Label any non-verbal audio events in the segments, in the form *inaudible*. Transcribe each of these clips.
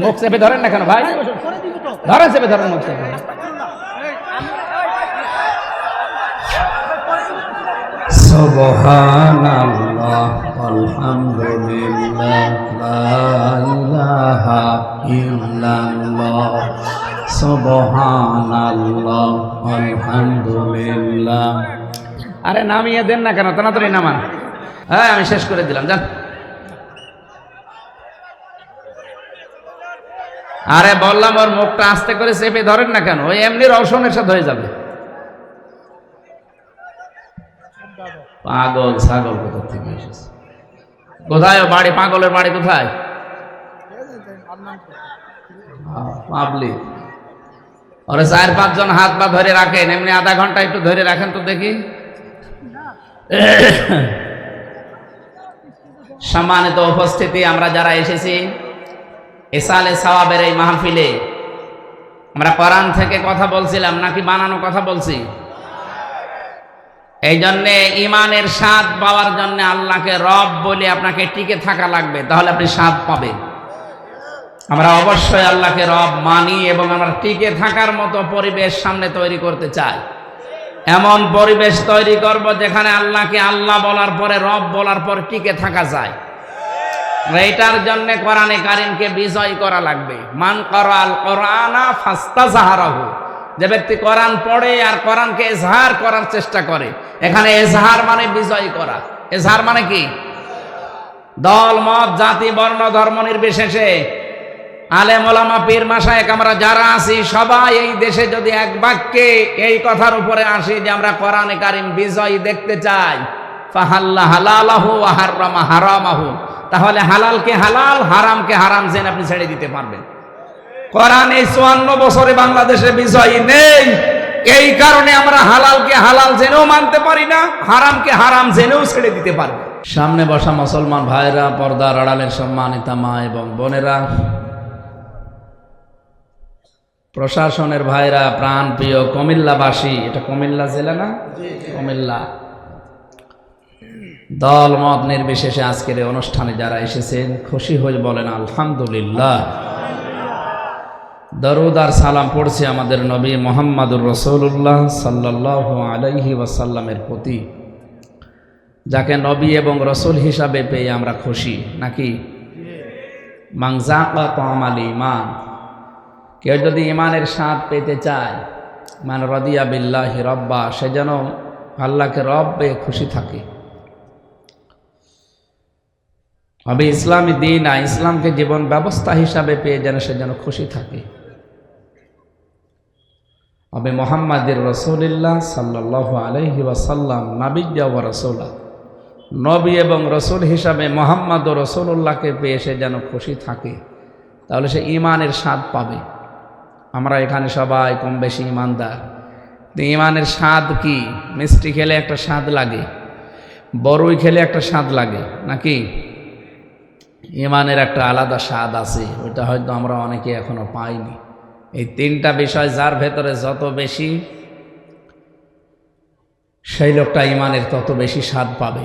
মুখ চেপে ধরেন না কেন ভাই? ধরেন চেপে ধরেন মুখ চেপে। আরে নামিয়ে দেন না কেন? তাড়াতাড়ি নামান। হ্যাঁ আমি শেষ করে দিলাম যান। আরে বললাম, ওর মুখটা আস্তে করে চেপে ধরেন না কেন? ওই এমনি রওশনের সাথে হয়ে যাবে। পাগল, ছাগল কোথা থেকে এসেছে? কোথায় বাড়ি? পাগলের বাড়ি কোথায়? পাবলিক। ওরে চার পাঁচজন হাত পা ধরে রাখেন, এমনি আধা ঘণ্টা একটু ধরে রাখেন তো দেখি। সম্মানিত উপস্থিতি, আমরা যারা এসেছি এসালে সাওয়াবের এই মাহফিলে। আমরা কোরআন থেকে কথা বলছিলাম, নাকি বানানো কথা বলছি? এই জন্যে ইমানের স্বাদ পাওয়ার জন্য আল্লাহকে রব বলে আপনাকে টিকে থাকা লাগবে, তাহলে আপনি স্বাদ পাবেন। আমরা অবশ্যই আল্লাহকে রব মানি এবং আমরা টিকে থাকার মতো পরিবেশ সামনে তৈরি করতে চাই। এমন পরিবেশ তৈরি করব যেখানে আল্লাহকে আল্লাহ বলার পরে, রব বলার পর টিকে থাকা যায়। এইটার জন্য কোরআনে কারিমকে বিজয় করা লাগবে। মান করাল কোরআনা ফাস্তা জাহারাহু যে ব্যক্তি কোরআন পড়ে আর কোরআনকে এজহার করার চেষ্টা করে, এখানে এজহার মানে বিজয় করা। এজহার মানে কি? দল, মত, জাতি, বর্ণ, ধর্ম নির্বিশেষে। আলে মোলামা পীর মাসায়েক আমরা যারা আছি, সবাই এই দেশে যদি এক বাক্যে এই কথার উপরে আসি যে আমরা কোরআনে কারিম বিজয় দেখতে চাই ফাহাল্লা হালালাহু ওয়া হাররামা হারামাহু। তাহলে হালালকে হালাল হারামকে হারাম জেনে আপনি ছেড়ে দিতে পারবেন। কোরআন এই চুয়ান্ন বছরে বাংলাদেশে বিজয়ী নেই। এই কারণে আমরা হালালকে হালাল জেনেও মানতে পারি না হারামকে হারাম জেনেও ছেড়ে দিতে পারি সামনে বসা মুসলমান ভাইরা পর্দার আড়ালের সম্মানিতা মা এবং বোনেরা প্রশাসনের ভাইরা প্রাণ প্রিয় কুমিল্লাবাসী এটা কুমিল্লা জেলা না? কুমিল্লা। দল মত নির্বিশেষে আজকের এই অনুষ্ঠানে যারা এসেছেন, খুশি হয়ে বলেন, আলহামদুলিল্লাহ। দরুদ আর সালাম পড়ছে আমাদের নবী মোহাম্মদুর রসৌল্লাহ সাল্লাহ আলহি ওয়াসাল্লামের প্রতি। যাকে নবী এবং রসুল হিসাবে পেয়ে আমরা খুশি, নাকি? মাংজাকা তামাল ইমান কেউ যদি ইমানের স্বাদ পেতে চায়, মান রদিয়া বিল্লাহি রব্বা, সে যেন আল্লাহকে রব পেয়ে খুশি থাকে। হবে ইসলামী দিন আর ইসলামকে জীবন ব্যবস্থা হিসাবে পেয়ে যেন সে যেন খুশি থাকে। হবে মোহাম্মদের রসুলিল্লাহ সাল্লাহ আলহি ওয়াসাল্লাম নাবিজ্জা ওয়া রসুল্লাহ নবী এবং রসুল হিসাবে মোহাম্মদ ও রসুল্লাহকে পেয়ে সে যেন খুশি থাকে, তাহলে সে ইমানের স্বাদ পাবে। আমরা এখানে সবাই কম বেশি ইমানদার ইমানের স্বাদ কি? মিষ্টি খেলে একটা স্বাদ লাগে বড়ই খেলে একটা স্বাদ লাগে, নাকি? ইমানের একটা আলাদা স্বাদ আছে, ওইটা হয়তো আমরা অনেকে এখনও পাইনি। এই তিনটা বিষয় যার ভেতরে যত বেশি, সেই লোকটা ইমানের তত বেশি স্বাদ পাবে।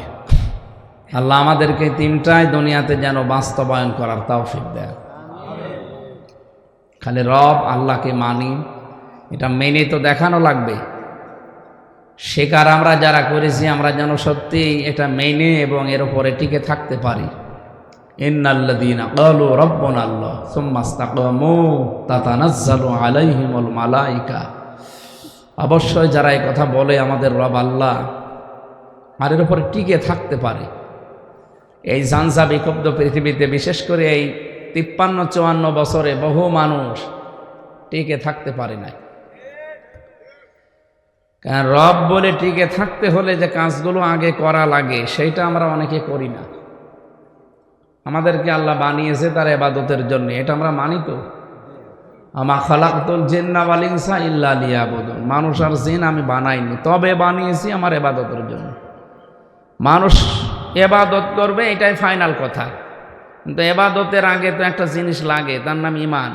আল্লাহ আমাদেরকে তিনটাই দুনিয়াতে যেন বাস্তবায়ন করার তৌফিক দেয় খালি রব আল্লাহকে মানি, এটা মেনে তো দেখানো লাগবে। শেখার আমরা যারা করেছি, আমরা যেন সত্যি এটা মেনে এবং এর উপরে টিকে থাকতে পারি। মালাইকা। অবশ্যই যারা এই কথা বলে আমাদের রব আল্লাহ আর এর উপরে টিকে থাকতে পারে। এই জানসা বিক্ষুব্ধ পৃথিবীতে বিশেষ করে এই তিপ্পান্ন, চুয়ান্ন বছরে বহু মানুষ টিকে থাকতে পারে নাই। কারণ রব বলে টিকে থাকতে হলে যে কাজগুলো আগে করা লাগে সেইটা আমরা অনেকে করি না। আমাদেরকে আল্লাহ বানিয়েছে তার এবাদতের জন্য। এটা আমরা মানি তো। আমা খালাকুল জিন্নাওয়াল ইনসা ইল্লা লিয়াবুদুন। মানুষ আর জিন আমি বানাইনি, তবে বানিয়েছি আমার এবাদতের জন্য। মানুষ এবাদত করবে, এটাই ফাইনাল কথা। কিন্তু এবাদতের আগে তো একটা জিনিস লাগে, তার নাম ইমান।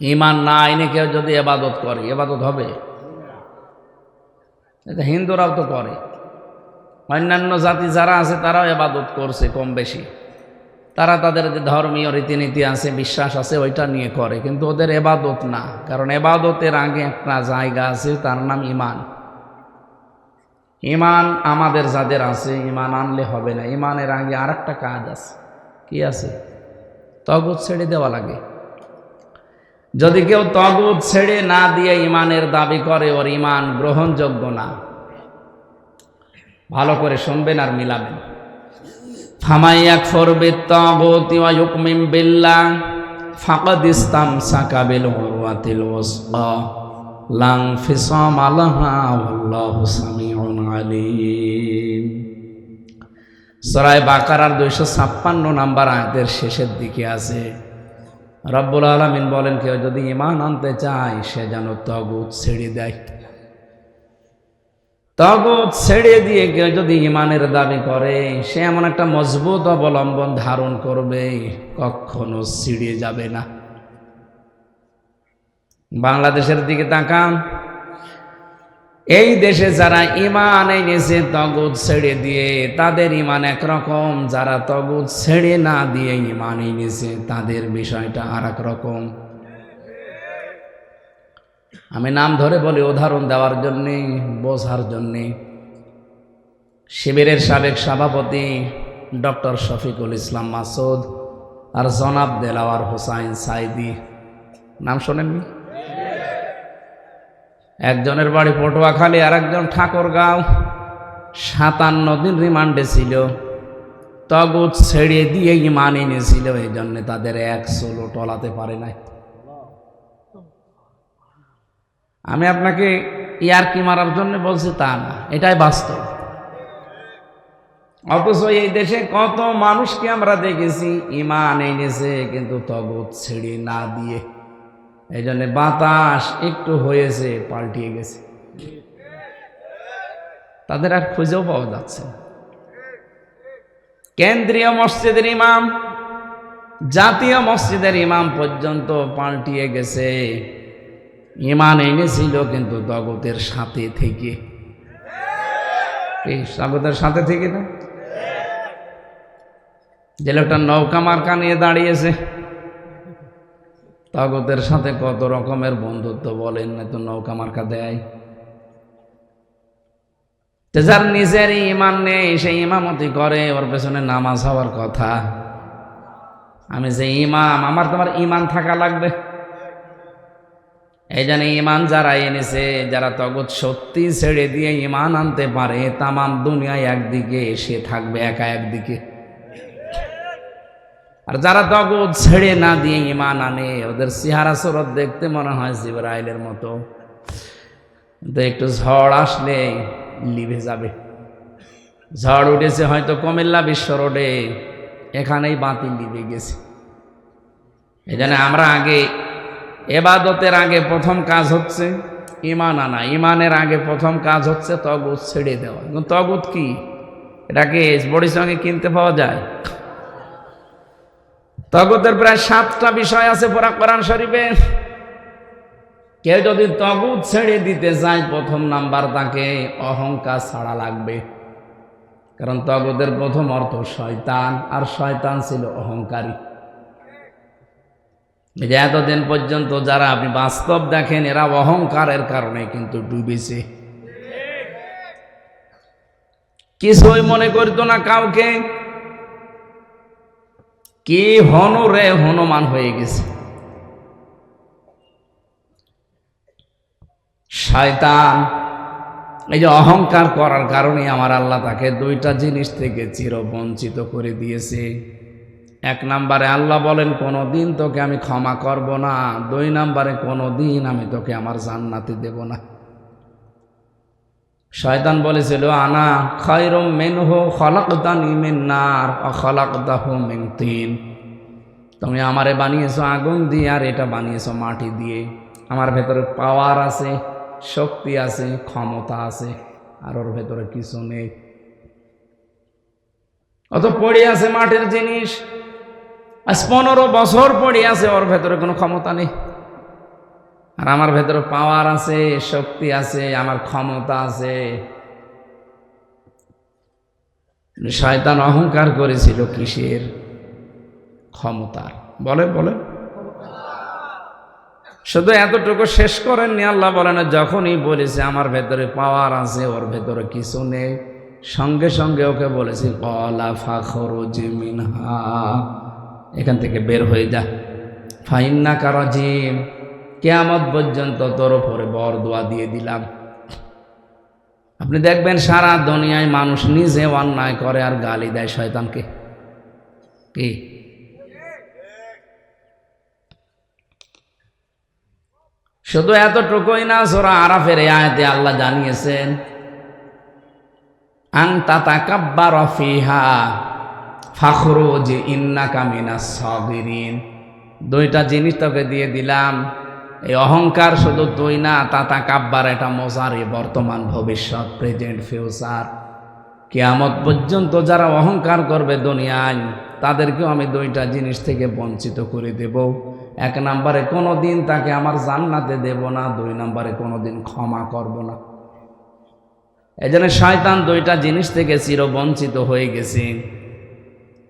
ইমান না আইনে কেউ যদি এবাদত করে, এবাদত হবে? হিন্দুরাও তো করে। অন্যান্য জাতি যারা আছে, তারাও এবাদত করছে কম বেশি। তারা তাদের যে ধর্মীয় রীতিনীতি আছে, বিশ্বাস আছে, ওইটা নিয়ে করে। কিন্তু ওদের এবাদত না। কারণ এবাদতের আগে একটা জায়গা আছে, তার নাম ইমান ইমান আমাদের যাদের আছে ইমান আনলে হবে না। ইমানের আগে আর একটা কাজ আছে। কি আছে? তগত ছেড়ে দেওয়া লাগে। যদি কেউ তগত ছেড়ে না দিয়ে ইমানের দাবি করে, ওর ইমান গ্রহণযোগ্য না। ভালো করে শুনবেন আর মিলাবেন। ফামাইয়াক ফরবে তগতি ওয়া ইউকমিন বিল্লাহ, ফাকাদ ইসতামসাকা বিল উরওয়াতিল লাং ফিসাম আলাহা আল্লাহু সামিউন আলিম। সরাই বাকারার দুইশো ছাপ্পান্ন নাম্বার আয়াতের শেষের দিকে আছে, রব্বুল আলমিন বলেন, কেউ যদি ইমান আনতে চায়, সে যেন তগুত ছেড়ে দেয়। তগুত ছেড়ে দিয়ে কেউ যদি ইমানের দাবি করে, সে এমন একটা মজবুত অবলম্বন ধারণ করবে, কখনো ছিঁড়ে যাবে না। বাংলাদেশের দিকে তাকান। এই দেশে যারা ইমান এনেছে তগুদ ছেড়ে দিয়ে, তাদের ইমান একরকম। যারা তগুদ ছেড়ে না দিয়ে ইমান এনেছে, তাদের বিষয়টা আর রকম। আমি নাম ধরে বলি উদাহরণ দেওয়ার জন্যে, বোঝার জন্যে। শিবিরের সাবেক সভাপতি ডক্টর শফিকুল ইসলাম মাসুদ আর জনাব দেলাওয়ার হোসাইন সাইদি। নাম শোনেননি? একজনের বাড়ি পটুয়াখালী আর একজন ঠাকুরগাঁও। সাতান্ন দিন রিমান্ডে ছিল। তগুত ছেড়ে দিয়ে ইমান এনেছিল এই জন্যে তাদের এক সোলো টলাতে পারে নাই। আমি আপনাকে ইয়ারকি মারার জন্য বলছি তা না, এটাই বাস্তব। অথচ এই দেশে কত মানুষকে আমরা দেখেছি, ইমান এনেছে, কিন্তু তগুত ছেড়ে না দিয়ে। এই জন্যে বাতাস একটু হয়েছে, পাল্টিয়ে গেছে। তাদের আর খুঁজেও পাওয়া যাচ্ছে। কেন্দ্রীয় মসজিদের ইমাম, জাতীয় মসজিদের ইমাম পর্যন্ত পাল্টিয়ে গেছে। ইমান এনেছিল কিন্তু জগতের সাথে থেকে। এই জগতের সাথে থেকে না? যে লোকটা নৌকা মার্কা নিয়ে দাঁড়িয়েছে তগতের সাথে কত রকমের বন্ধুত্ব বলেন না তো নৌকা মার্কা দেয়। যার নিজের ইমান নেই, সে ইমামতি করে, ওর পেছনে নামাজ হওয়ার কথা। আমি যে ইমাম, আমার তোমার ইমান থাকা লাগবে। এই জন্য ইমান যারা এনেছে, যারা তগত সত্যি ছেড়ে দিয়ে ইমান আনতে পারে, তামাম দুনিয়ায় একদিকে এসে থাকবে, একা একদিকে। আর যারা তগত ছেড়ে না দিয়ে ইমান আনে, ওদের চেহারা সুরত দেখতে মনে হয় জিবরাইলের মতো। কিন্তু একটু ঝড় আসলে লিভে যাবে। ঝড় উঠেছে হয়তো কুমিল্লা বিশ্ব রোডে, এখানেই বাতি লিভে গেছে। এই আমরা আগে এবাদতের আগে প্রথম কাজ হচ্ছে ইমান আনা। ইমানের আগে প্রথম কাজ হচ্ছে তগুত ছেড়ে দেওয়া। তগুত কি? এটাকে বড়ির সঙ্গে কিনতে পাওয়া যায়? তগুতের প্রায় সাতটা বিষয় আছে পুরা কোরআন শরীফে। কেউ যদি তগুত ছেড়ে দিতে চায় প্রথম নাম্বার তাকে অহংকার ছাড়া লাগবে। কারণ তগুতের প্রথম অর্থ শয়তান, আর শয়তান ছিল অহংকারী। যে এতদিন পর্যন্ত যারা আপনি বাস্তব দেখেন, এরা অহংকারের কারণে কিন্তু ডুবেছে। কিছুই মনে করতো না কাউকে। কি হনু রে হনুমান হয়ে গেছে। শয়তান, এই যে অহংকার করার কারণে আমার আল্লাহ তাকে দুইটা জিনিস থেকে চিরবঞ্চিত করে দিয়েছে। এক নাম্বারে আল্লাহ বলেন কোনো দিন তোকে আমি ক্ষমা করব না। দুই নাম্বারে কোনো দিন আমি তোকে আমার জান্নাতে দেব না। শয়তান বলেছিল, আনা খয়রম মেনহু খলাকদানি মিন নার অখলাকদাহু মিন তিন। তুমি আমারে বানিয়েছো আগুন দিয়ে আর এটা বানিয়েছো মাটি দিয়ে। আমার ভেতরে পাওয়ার আছে, শক্তি আছে, ক্ষমতা আছে, আর ওর ভেতরে কিছু নেই। অত পড়ে আছে মাটির জিনিস। আজ পনেরো বছর পড়ে আছে, ওর ভেতরে কোনো ক্ষমতা নেই। আর আমার ভেতরে পাওয়ার আছে, শক্তি আছে, আমার ক্ষমতা আছে। শয়তান অহংকার করেছিল কিসের? ক্ষমতার। বলে বলে শুধু এতটুকু শেষ করেননি, আল্লাহ বলেন, যখনই বলেছে আমার ভেতরে পাওয়ার আছে, ওর ভেতরে কিছু নেই। সঙ্গে সঙ্গে ওকে বলেছি কলা ফাখরুজ মিনহা। এখান থেকে বের হয়ে যা। ফাইন্না কারাজিম কেয়ামত পর্যন্ত তোর উপরে বর দোয়া দিয়ে দিলাম। আপনি দেখবেন সারা দুনিয়ায় মানুষ নিজে অন্যায় করে আর গালি দেয় শয়তানকে। কি? শুধু এতটুকুই না, সোরা আরাফের এই আয়াতে আল্লাহ জানিয়েছেন আং তাতাকাব্বার ফিহা ফাখরুজ ইন্নাকা মিনাস সাবিরিন দুইটা জিনিস তোকে দিয়ে দিলাম। এই অহংকার শুধু তুই না, তাতা কাব্বার এটা মজারে বর্তমান ভবিষ্যৎ প্রেজেন্ট ফিউচার কেয়ামত পর্যন্ত যারা অহংকার করবে দুনিয়ায়, তাদেরকেও আমি দুইটা জিনিস থেকে বঞ্চিত করে দেব। এক নম্বরে কোনো দিন তাকে আমার জান্নাতে দেব না, দুই নম্বরে কোনো দিন ক্ষমা করব না। এই জন্য শয়তান দুইটা জিনিস থেকে চিরবঞ্চিত হয়ে গেছে।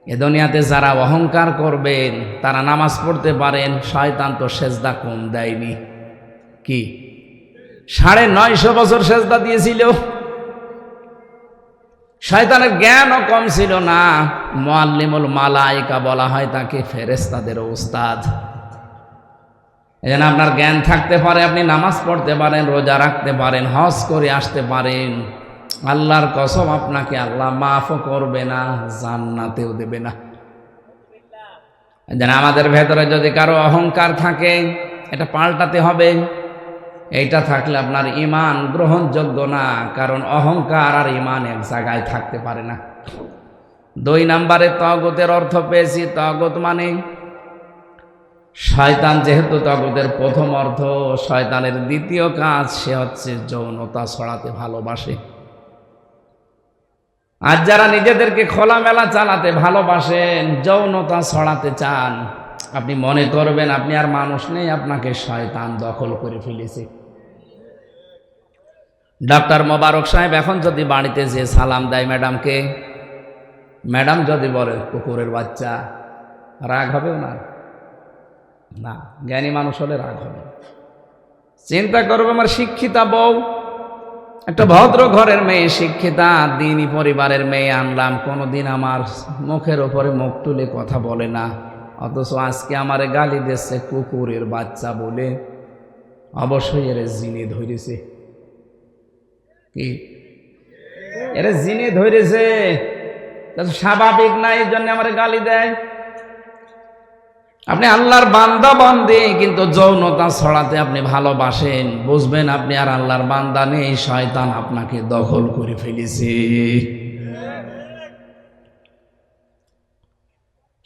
এ দুনিয়াতে যারা অহংকার করবেন, তারা নামাজ পড়তে পারেন, শয়তান তো সেজদা কম দেয়নি। কি? সাড়ে নয়শো বছর সেজদা দিয়েছিল। শয়তানের জ্ঞানও কম ছিল না। মোয়াল্লিমুল মালাইকা বলা হয় তাকে ফেরেস্তাদের ওস্তাদ। জন্য আপনার জ্ঞান থাকতে পারে, আপনি নামাজ পড়তে পারেন, রোজা রাখতে পারেন, হজ করে আসতে পারেন। আল্লাহর কসম আপনাকে আল্লাহ মাফও করবে না, জান্নাতেও দেবে না। যেন আমাদের ভেতরে যদি কারও অহংকার থাকে, এটা পাল্টাতে হবে। এইটা থাকলে আপনার ইমান গ্রহণযোগ্য না, কারণ অহংকার আর ইমান এক জায়গায় থাকতে পারে না। দুই নাম্বারে তগতের অর্থ পেয়েছি, তগত মানে শয়তান যেহেতু তগতের প্রথম অর্থ, শয়তানের দ্বিতীয় কাজ সে হচ্ছে যৌনতা ছড়াতে ভালোবাসে। আর যারা নিজেদেরকে খোলামেলা চালাতে ভালোবাসেন, যৌনতা ছড়াতে চান, আপনি মনে করবেন আপনি আর মানুষ নেই, আপনাকে শয়তান দখল করে ফেলেছে। ডাক্তার মোবারক সাহেব, এখন যদি বাড়িতে যে সালাম দেয় ম্যাডামকে, ম্যাডাম যদি বলে, কুকুরের বাচ্চা, রাগ হবে ওনার? না, জ্ঞানী মানুষ হলে রাগ হবে। চিন্তা করবে আমার শিক্ষিতা বউ একটা ভদ্র ঘরের মেয়ে শিক্ষিতা দিনই পরিবারের মেয়ে আনলাম। কোনোদিন আমার মুখের ওপরে মুখ তুলে কথা বলে না। অথচ আজকে আমার গালি দিচ্ছে কুকুরের বাচ্চা বলে। অবশ্যই এর জিনে ধরেছে। কি? এর জিনে ধরেছে। স্বাভাবিক না, এই জন্য আমার গালি দেয়? আপনি আল্লাহর বান্দা বান্দে, কিন্তু যৌনতা ছড়াতে আপনি ভালোবাসেন। বুঝবেন আপনি আর আল্লাহর বান্দা নেই, শয়তান আপনাকে দখল করে ফেলেছে।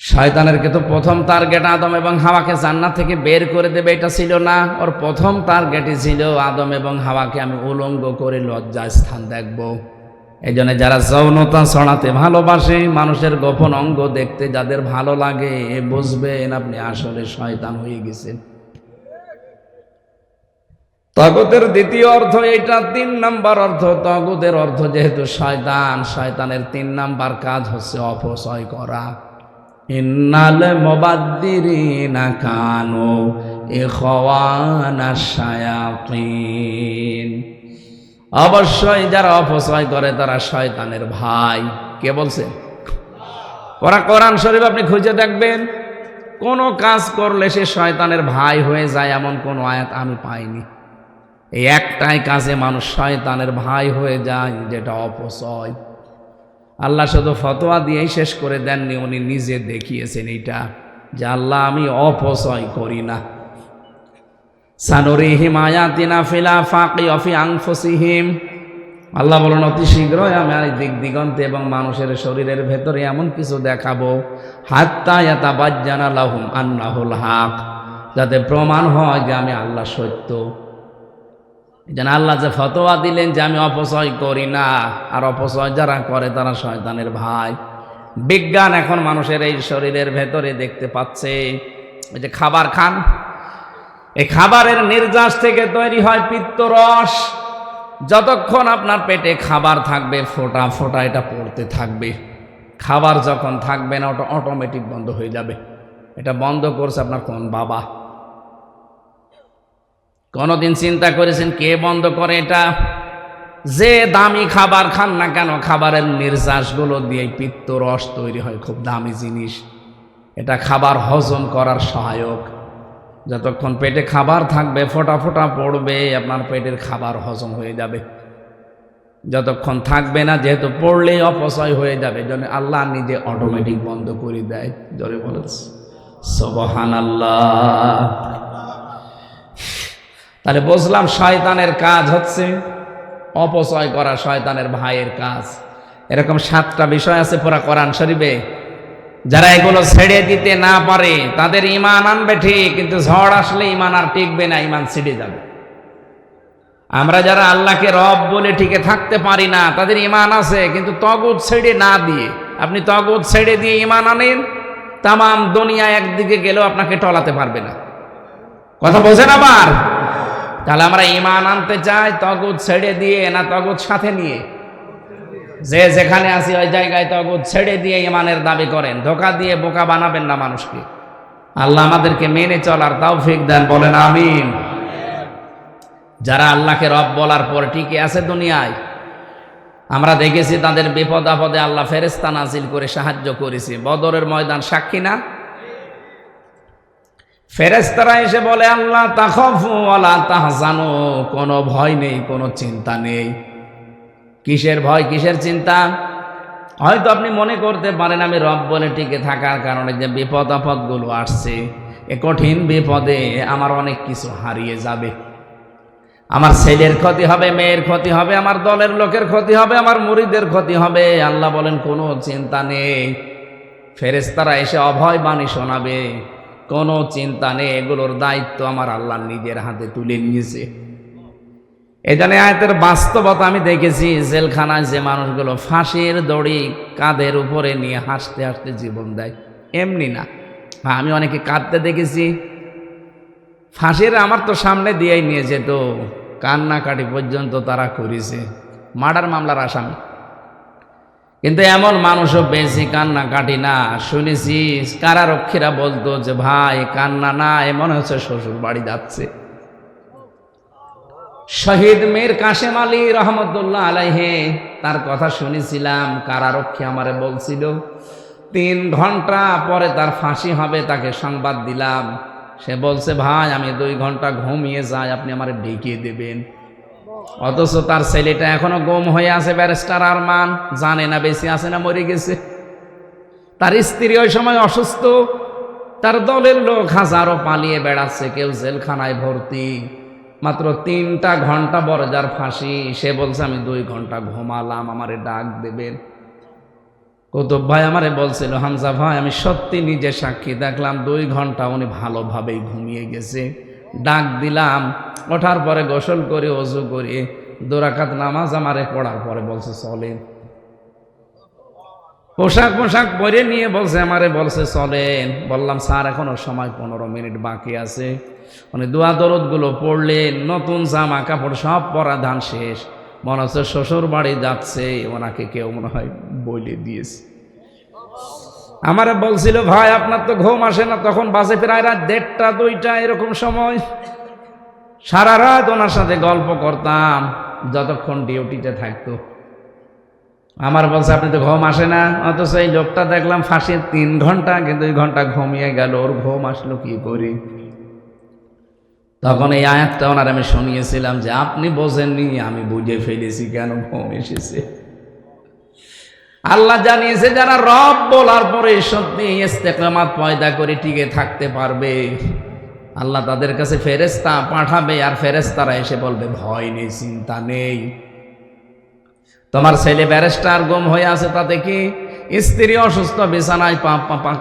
শয়তানের কিন্তু প্রথম টার্গেট আদম এবং হাওয়াকে জান্নাত থেকে বের করে দেবে, এটা ছিল না। ওর প্রথম টার্গেটই ছিল আদম এবং হাওয়াকে আমি উলঙ্গ করে লজ্জা স্থান দেখব। এই জন্য যারা যৌনতা ছড়াতে ভালোবাসে, মানুষের গোপন অঙ্গ দেখতে যাদের ভালো লাগে এ বুঝবেন আপনি আসলে শয়তান হয়ে গেছেন। তগতের দ্বিতীয় অর্থ এটা তিন নাম্বার অর্থ, তগতের অর্থ যেহেতু শয়তান, শয়তানের তিন নাম্বার কাজ হচ্ছে অপচয় করা। ইন্নাল মোবাদ্দিরিনা কানো এ ইখওয়ানা শায়াতিন। অবশ্যই যারা অপচয় করে তারা শয়তানের ভাই। কে বলছে? ওরা কোরআন শরীফ আপনি খুঁজে দেখবেন, কোনো কাজ করলে সে শয়তানের ভাই হয়ে যায় এমন কোনো আয়াত আমি পাইনি। এই একটাই কাজে মানুষ শয়তানের ভাই হয়ে যায়, যেটা অপচয়। আল্লাহ শুধু ফতোয়া দিয়েই শেষ করে দেননি, উনি নিজে দেখিয়েছেন এইটা, যে আল্লাহ আমি অপচয় করি না। সানুরিহিম আয়াতিনা ফিলা ফাঁকি অফি আংফসিহিম আল্লাহ বলেন, অতি শীঘ্রই আমি আর দিক দিগন্তে এবং মানুষের শরীরের ভেতরে এমন কিছু দেখাবো। হাত্তা ইয়াতা বাজ্জানা লাহুম আন্নাহুল হাক, যাতে প্রমাণ হয় যে আমি আল্লাহ সত্য। যেন আল্লাহ যে ফতোয়া দিলেন যে আমি অপচয় করি না, আর অপচয় যারা করে তারা শয়তানের ভাই। বিজ্ঞান এখন মানুষের এই শরীরের ভেতরে দেখতে পাচ্ছে। এই যে খাবার খান এই খাবারের নির্যাস থেকে তৈরি হয় পিত্তরস। যতক্ষণ আপনার পেটে খাবার থাকবে, ফোটা ফোটা এটা পড়তে থাকবে। খাবার যখন থাকবে না ওটা অটোমেটিক বন্ধ হয়ে যাবে। এটা বন্ধ করছে আপনার কোন বাবা। কোনোদিন চিন্তা করেছেন, কে বন্ধ করে এটা? যে দামি খাবার খান না কেন, খাবারের নির্যাসগুলো দিয়ে পিত্ত রস তৈরি হয়, খুব দামি জিনিস। এটা খাবার হজম করার সহায়ক। যতক্ষণ পেটে খাবার থাকবে, ফোটা ফোটা পড়বে, আপনার পেটের খাবার হজম হয়ে যাবে। যতক্ষণ থাকবে না, যেহেতু পড়লেই অপচয় হয়ে যাবে, জন্য আল্লাহ নিজে অটোমেটিক বন্ধ করে দেয়। জোরে বলেছে সবহান আল্লাহ তাহলে বুঝলাম শয়তানের কাজ হচ্ছে অপচয় করা, শয়তানের ভাইয়ের কাজ। এরকম সাতটা বিষয় আছে পুরা কোরআন শরীফে। যারা এগুলো ছেড়ে দিতে না পারে, তাদের ইমান আনবে ঠিক, কিন্তু ঝড় আসলে ইমান আর টিকবে না ইমান ছিঁড়ে যাবে। আমরা যারা আল্লাহকে রব বলে টিকে থাকতে পারি না, তাদের ইমান আছে, কিন্তু তগুদ ছেড়ে না দিয়ে, আপনি তগুদ ছেড়ে দিয়ে ইমান আনেন, তামাম দুনিয়া একদিকে গেলেও আপনাকে টলাতে পারবে না। কথা বোঝেন আবার? তাহলে আমরা ইমান আনতে চাই তগুদ ছেড়ে দিয়ে না তগুদ সাথে নিয়ে। যে যেখানে আছি ওই জায়গায় তগুদ ছেড়ে দিয়ে ইমানের দাবি করেন, ধোকা দিয়ে বোকা বানাবেন না মানুষকে। আল্লাহ আমাদেরকে মেনে চলার তাও ফিক দেন, বলেন আমিন। যারা আল্লাহকে রব বলার পর টিকে আছে দুনিয়ায়, আমরা দেখেছি তাদের বিপদ আপদে আল্লাহ ফেরেস্তা নাজিল করে সাহায্য করেছি। বদরের ময়দান সাক্ষী না? ফেরেস্তারা এসে বলে, আল্লাহ তাহফু আল্লাহ কোনো ভয় নেই, কোনো চিন্তা নেই। কিসের ভয়, কিসের চিন্তা? হয়তো আপনি মনে করতে পারেন আমি রব বলে টিকে থাকার কারণে যে বিপদ আপদগুলো আসছে, এ কঠিন বিপদে আমার অনেক কিছু হারিয়ে যাবে। আমার ছেলের ক্ষতি হবে, মেয়ের ক্ষতি হবে, আমার দলের লোকের ক্ষতি হবে, আমার মুড়িদের ক্ষতি হবে, আল্লাহ বলেন কোনো চিন্তা নেই। ফেরেস্তারা এসে অভয় বাণী শোনাবে, কোনো চিন্তা নেই, এগুলোর দায়িত্ব আমার আল্লাহ নিজের হাতে তুলে নিয়েছে। এখানে আয়তের বাস্তবতা আমি দেখেছি, জেলখানায় যে মানুষগুলো ফাঁসির দড়ি কাঁধের উপরে নিয়ে হাসতে হাসতে জীবন দেয়। এমনি না। আমি অনেকে কাঁদতে দেখেছি। ফাঁসির আমার তো সামনে দিয়েই নিয়ে যেত। কান্নাকাটি পর্যন্ত তারা করেছে। মার্ডার মামলার আসামি। কিন্তু এমন মানুষও বেশি কান্না কাটি না। শুনেছি কারারক্ষীরা বলতো যে, ভাই, কান্না না এমন হচ্ছে শ্বশুর বাড়ি যাচ্ছে। শহীদ মীর কাশেম আলী রহমতুল্লাহ আলাইহে, তার কথা শুনেছিলাম, কারারক্ষী আমারে বলছিল, তিন ঘণ্টা পরে তার ফাঁসি হবে, তাকে সংবাদ দিলাম। সে বলছে, ভাই, আমি দুই ঘণ্টা ঘুমিয়ে যাই, আপনি আমার ডেকে দেবেন। অথচ তার ছেলেটা এখনও গম হয়ে আছে, ব্যারিস্টার আরমান। জানে না বেশি আছে না, মরে গেছে। তার স্ত্রী ওই সময় অসুস্থ। তার দলের লোক হাজারো পালিয়ে বেড়াচ্ছে, কেউ জেলখানায় ভর্তি। মাত্র তিনটা ঘণ্টা বড় যার ফাঁসি। সে বলছে, আমি দুই ঘণ্টা ঘুমালাম, আমারে ডাক দেবেন কৌতুব ভাই আমারে বলছিল, হামজা ভাই, আমি সত্যি নিজে সাক্ষী দেখলাম, দুই ঘণ্টা উনি ভালোভাবেই ঘুমিয়ে গেছে। ডাক দিলাম, ওঠার পরে গোসল করে, অজু করে, দোরাকাত নামাজ আমারে পড়ার পরে বলছে চলেন পোশাক পোশাক পরে নিয়ে বলছে, আমারে বলছে চলেন। বললাম, স্যার, এখনও সময় পনেরো মিনিট বাকি আছে। উনি দোয়া দরদগুলো পড়লেন, নতুন জামা কাপড় সব পরা ধান শেষ। মনে হচ্ছে শ্বশুর বাড়ি যাচ্ছে, ওনাকে কেউ মনে হয় বলে দিয়েছে। আমারে বলছিল, ভাই, আপনার তো ঘুম আসে না, তখন বাসে প্রায় রাত দেড়টা, দুইটা, এরকম সময়। সারা রাত ওনার সাথে গল্প করতাম, যতক্ষণ ডিউটিতে থাকতো। আমার বলছে, আপনি তো ঘুম আসে না, অথচ এই লোকটা দেখলাম ফাঁসির তিন ঘণ্টা, কিন্তু দুই ঘণ্টা ঘুমিয়ে গেল, ওর ঘুম আসলো কি করি? তখন এই আয়াতটা ওনার আমি শুনিয়েছিলাম যে, আপনি বোঝেননি, আমি বুঝে ফেলেছি কেন ঘুম এসেছে? আল্লাহ জানিয়েছে, যারা রব বলার পরে সত্যি ইস্তেকামাত পয়দা করে টিকে থাকতে পারবে, আল্লাহ তাদের কাছে ফেরেস্তা পাঠাবে আর ফেরেস্তারা এসে বলবে, ভয় নেই, চিন্তা নেই। তোমার ছেলে ব্যারেস্টার গম হয়ে আছে তাতে কি? স্ত্রী অসুস্থ, বিছানায়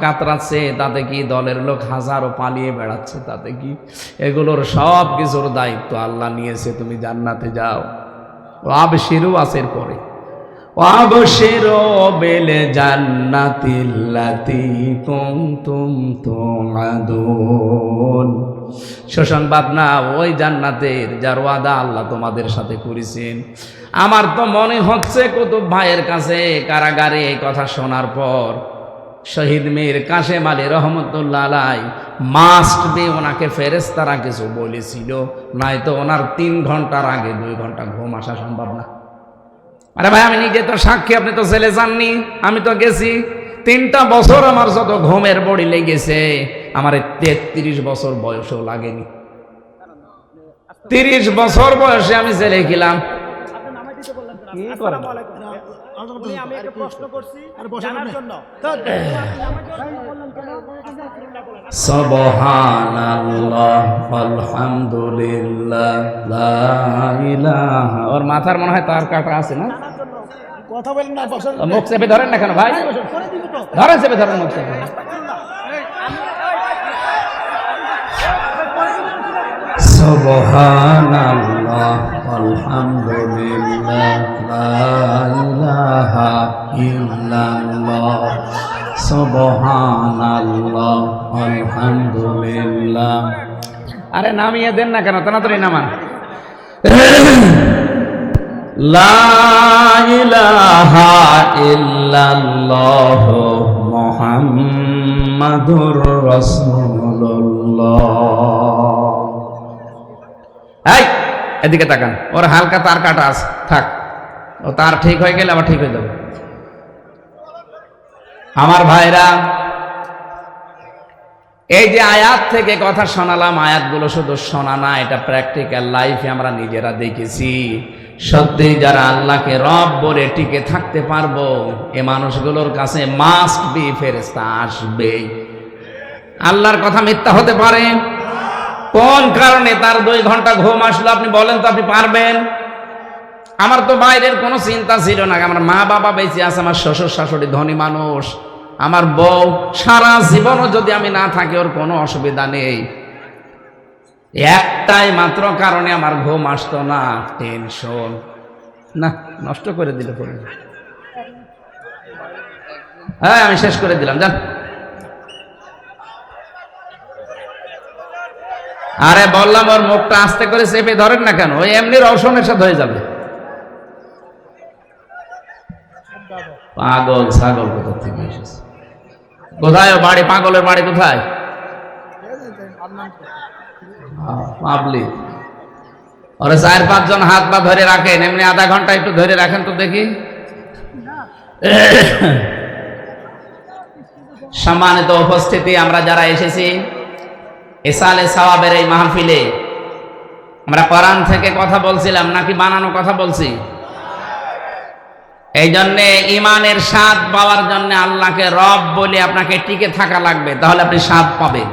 কাতরাচ্ছে, তাতে কি দলের লোক হাজারো পালিয়ে বেড়াচ্ছে, তাতে কি? এগুলোর সব কিছুর দায়িত্ব আল্লাহ নিয়েছে, তুমি জান্নাতে যাও। আব শিরু আসের পরে। ওয়াবশিরু বিল জান্নাতিল্লাতি কুনতুম তুআদুন সুসংবাদ না, ওই জান্নাতের যার ওয়াদা আল্লাহ তোমাদের সাথে করেছেন। আমার তো মনে হচ্ছে কুতুব ভাইয়ের কাছে কারাগারে এই কথা শোনার পর শহীদ মীর কাশেম আলী রহমতুল্লাহ মাস্ট বি ওনাকে ফেরেস্তারা কিছু বলেছিল, নয়তো ওনার তিন ঘণ্টার আগে দুই ঘণ্টা ঘুম আসা সম্ভব না। আরে ভাই আমি নিজে তো সাক্ষী আপনি তো ছেলে যাননি আমি তো গেছি। তিনটা বছর আমার যত ঘুমের বড়ি লেগেছে আমার তেত্রিশ বছর বয়সও লাগেনি। তিরিশ বছর বয়সে আমি জেলে গেলাম। উনি আমি একটা প্রশ্ন করছি জানার জন্য। সুবহানাল্লাহ আলহামদুলিল্লাহ লা ইলাহা ওর মাথার মনে হয় তার কাটা আছে না কথা বলেন না মুখ চেপে ধরেন না কেন ভাই করে দিব তো ধরেন চেপে ধরেন মুখ চেপে ইলাহা ইল্লাল্লাহ সুবহানাল্লাহ আলহামদুলিল্লাহ আরে নামিয়ে দেন না কেন? তাড়াতাড়ি নামান। লা ইলাহা ইল্লাল্লাহ এদিকে তাকান। ওর হালকা তার কাটা আছে। থাক। ও তার ঠিক হয়ে গেলে আবার ঠিক হয়ে যাবে। আমার ভাইরা, এই যে আয়াত থেকে কথা শোনালাম, আয়াতগুলো শুধু শোনা না, এটা প্র্যাকটিক্যাল লাইফে আমরা নিজেরা দেখেছি। সত্যি যারা আল্লাহকে রব বলে টিকে থাকতে পারব, এ মানুষগুলোর কাছে মাস্ট বি ফেরেস্তা আসবে আল্লাহর কথা মিথ্যা হতে পারে? কোন কারণে তার দুই ঘণ্টা ঘুম আসলো আপনি বলেন তো, আপনি পারবেন? আমার তো বাইরের কোনো চিন্তা ছিল না। আমার মা বাবা বেঁচে আছে, আমার শ্বশুর শাশুড়ি ধনী মানুষ। আমার বউ সারা জীবনও যদি আমি না থাকি, ওর কোনো অসুবিধা নেই। একটাই মাত্র কারণে আমার ঘুম আসতো না। টেনশন। না, নষ্ট করে দিল হ্যাঁ আমি শেষ করে দিলাম। জান আরে বললাম, ওর মুখটা আস্তে করে চেপে ধরেন না কেন? ওই এমনি রসনের সাথে হয়ে যাবে। পাগল, ছাগল কোথা থেকে এসেছে? কোথায় বাড়ি? পাগলের বাড়ি কোথায়? পাবলিক। ওরে চার পাঁচজন হাত পা ধরে রাখেন, এমনি আধা ঘণ্টা একটু ধরে রাখেন তো দেখি। *coughs* সম্মানিত উপস্থিতি, আমরা যারা এসেছি এসালে সাওয়াবের এই মাহফিলে আমরা কোরআন থেকে কথা বলছিলাম, নাকি বানানো কথা বলছি? এই জন্যে ইমানের স্বাদ পাওয়ার জন্য আল্লাহকে রব বলে আপনাকে টিকে থাকা লাগবে, তাহলে আপনি স্বাদ পাবেন।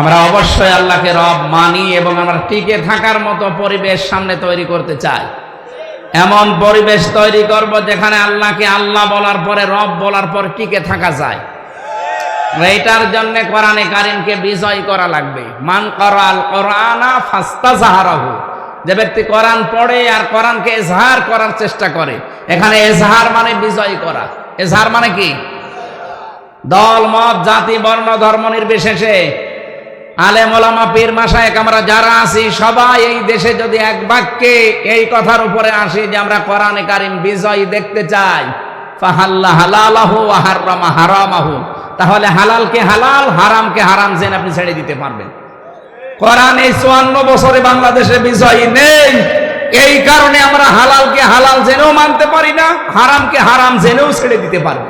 আমরা অবশ্যই আল্লাহকে রব মানি এবং আমরা টিকে থাকার মতো পরিবেশ সামনে তৈরি করতে চাই। এমন পরিবেশ তৈরি করব যেখানে আল্লাহকে আল্লাহ বলার পরে, রব বলার পর টিকে থাকা যায়। এইটার জন্য কোরআনে কারিমকে বিজয় করা লাগবে। মান করাল কোরআনা ফাস্তা জাহারাহু যে ব্যক্তি কোরআন পড়ে আর কোরআনকে এজহার করার চেষ্টা করে, এখানে এজহার মানে বিজয় করা। এজহার মানে কি? দল, মত, জাতি, বর্ণ, ধর্ম নির্বিশেষে। আলেম, ওলামা, পীর মাসায়েক আমরা যারা আছি, সবাই এই দেশে যদি এক বাক্যে এই কথার উপরে আসি যে আমরা কোরআনে কারিম বিজয় দেখতে চাই ফাহাল্লা হালালাহু ওয়া হাররামা হারামাহু। তাহলে হালালকে হালাল হারামকে হারাম জেনে আপনি ছেড়ে দিতে পারবেন। কোরআন এই চুয়ান্ন বছরে বাংলাদেশে বিজয়ী নেই। এই কারণে আমরা হালালকে হালাল জেনেও মানতে পারি না হারামকে হারাম জেনেও ছেড়ে দিতে পারব।